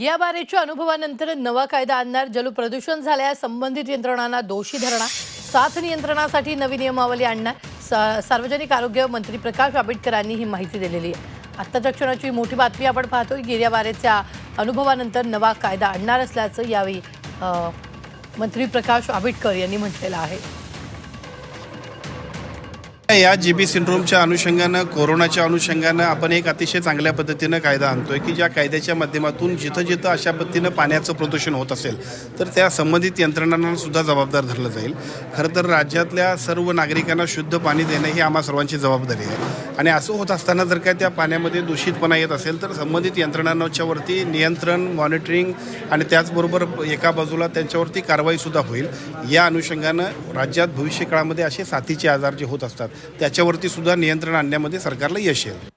या बारेच्या अनुभवानंतर नवा कायदा आणणार. जलप्रदूषण झाल्यास संबंधित यंत्रणांना दोषी धरणार साथ नियंत्रणासाठी नवी नियमावली आणणार. सा- सार्वजनिक आरोग्य मंत्री प्रकाश आंबेडकरांनी ही माहिती दिलेली आहे. आत्ताच्या क्षणाची मोठी बातमी आपण पाहतोय. गेल्या बारेच्या अनुभवानंतर नवा कायदा आणणार असल्याचं यावेळी मंत्री प्रकाश आंबेडकर यांनी म्हटलेलं आहे. या जी बी सिंड्रोमच्या अनुषंगानं कोरोनाच्या अनुषंगानं आपण एक अतिशय चांगल्या पद्धतीनं कायदा आणतोय की ज्या कायद्याच्या माध्यमातून जिथं जिथं अशा पद्धतीनं पाण्याचं प्रदूषण होत असेल तर त्या संबंधित यंत्रणांना सुद्धा जबाबदार धरलं जाईल. खरं तर राज्यातल्या सर्व नागरिकांना शुद्ध पाणी देणं ही आम्हा सर्वांची जबाबदारी आहे. आणि असं होत असताना जर काय त्या पाण्यामध्ये दूषितपणा येत असेल तर संबंधित यंत्रणांच्यावरती नियंत्रण मॉनिटरिंग आणि त्याचबरोबर एका बाजूला त्यांच्यावरती कारवाईसुद्धा होईल. या अनुषंगानं राज्यात भविष्यकाळामध्ये असे साथीचे आजार जे होत असतात त्याच्यावरती सुद्धा नियंत्रण आणण्यामध्ये सरकारला यश येईल.